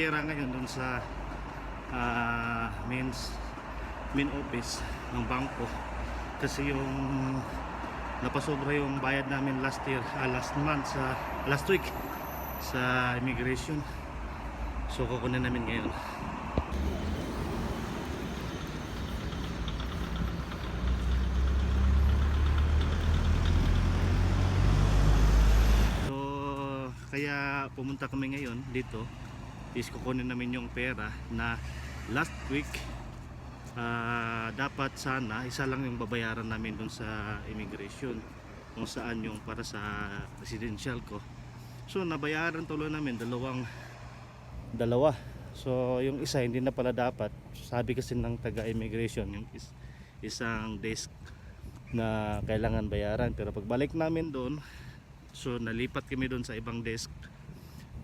pera ngayon dun sa ah, mains main office ng bangko. Kasi yung napasobra yung bayad namin last year ah, last month sa last week sa immigration. So kukunin namin ngayon. Kaya pumunta kami ngayon dito is kukunin namin yung pera na last week ah, dapat sana isa lang yung babayaran namin dun sa immigration kung saan yung para sa residential ko. So nabayaran tuloy namin dalawang dalawa. So yung isa hindi na pala dapat. Sabi kasi ng taga immigration yung is, isang desk na kailangan bayaran. Pero pagbalik namin doon So nalipat kami doon sa ibang desk.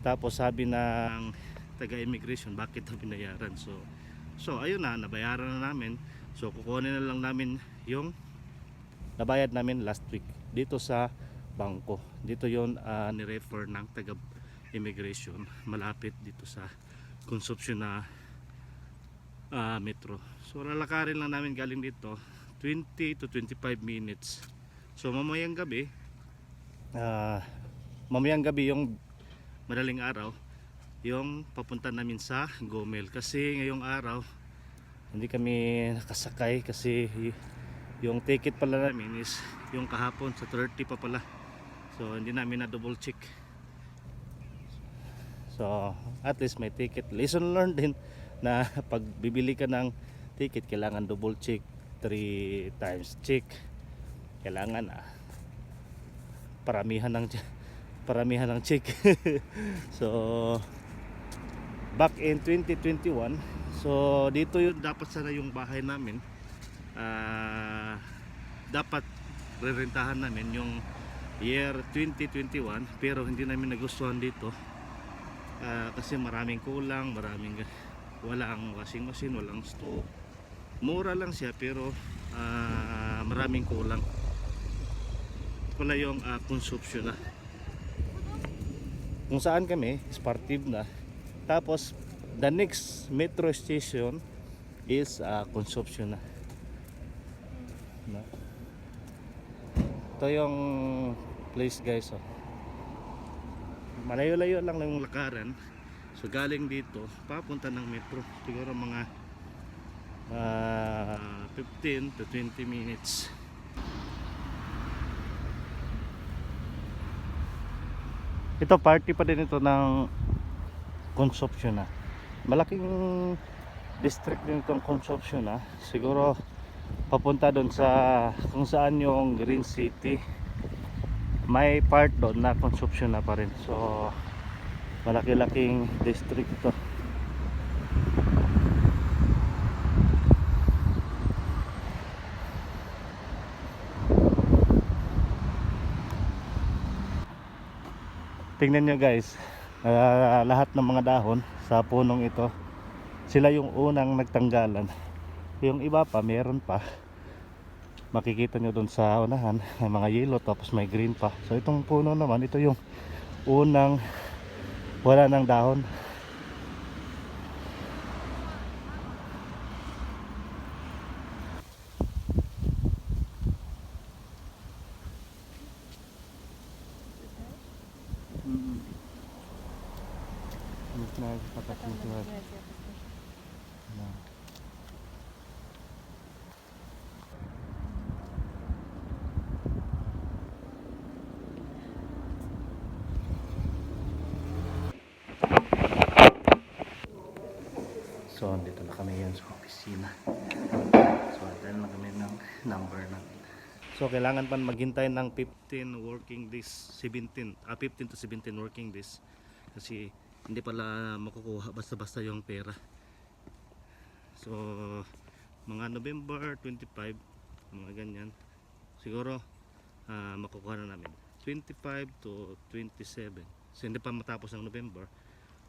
Tapos sabi ng taga immigration bakit ito binayaran. So so ayun na nabayaran na namin. So kukunin na lang namin yung nabayad namin last week dito sa bangko. Dito yon uh, ni-refer ng taga immigration malapit dito sa consumption na ah, metro. So lalakarin lang namin galing dito 20 to 25 minutes. So mamayang gabi ah mamayang gabi yung madaling araw yung papunta namin sa Gomel. Kasi ngayong araw hindi kami nakasakay kasi yung ticket pala namin is yung kahapon sa 30 pa pala. So hindi namin na double check. So at least may ticket. Lesson learned din na pag bibili ka ng ticket kailangan double check 3 times check. Kailangan ah paramihan ng paramihan ng check. so back in 2021, so dito yun dapat sana yung bahay namin. Ah, dapat rerentahan namin yung year 2021 pero hindi namin nagustuhan dito. Ah, kasi maraming kulang, maraming walang washing machine, walang stove. Mura lang siya pero ah, maraming kulang pala yung uh, consumption na kung saan kami sportive na tapos the next metro station is uh, consumption na no? ito yung place guys oh. malayo-layo lang yung lakaran so galing dito papunta ng metro siguro mga ah, 15 to 20 minutes ito party pa din ito ng consumption na. Malaking district din itong consumption na. Siguro papunta doon sa kung saan yung Green City. May part doon na consumption na pa rin. So malaki-laking district ito. Tingnan nyo guys ah, lahat ng mga dahon sa punong ito sila yung unang nagtanggalan. Yung iba pa meron pa. Makikita nyo doon sa unahan may mga yellow tapos may green pa. So itong puno naman ito yung unang wala ng dahon mo siya. Na. So, dito na kami yan sa opisina. So, dahil na kami ng number namin. So, kailangan pa maghintay ng 15 working days, 17, ah, 15 to 17 working days. Kasi hindi pala makukuha basta-basta yung pera. So, mga November 25, mga ganyan. Siguro, ah, makukuha na namin. 25 to 27. So, hindi pa matapos ang November,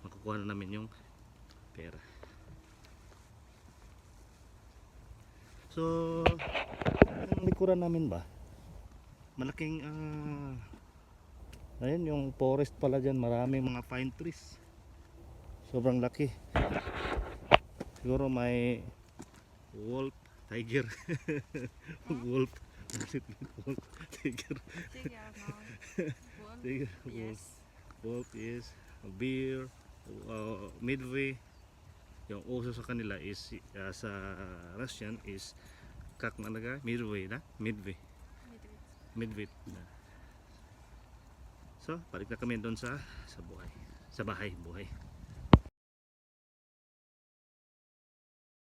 makukuha na namin yung pera. So, ang likuran namin ba? Malaking ah ayun yung forest pala diyan, maraming mga pine trees. Sobrang laki. Siguro may wolf, tiger. wolf. wolf, tiger. Tiger. Wolf? Wolf. Is a bear, uh, midway. Yung uso sa kanila is uh, sa Russian is kak malaga midway na midway midway na. So, balik na kami doon sa sa buhay. Sa bahay, buhay.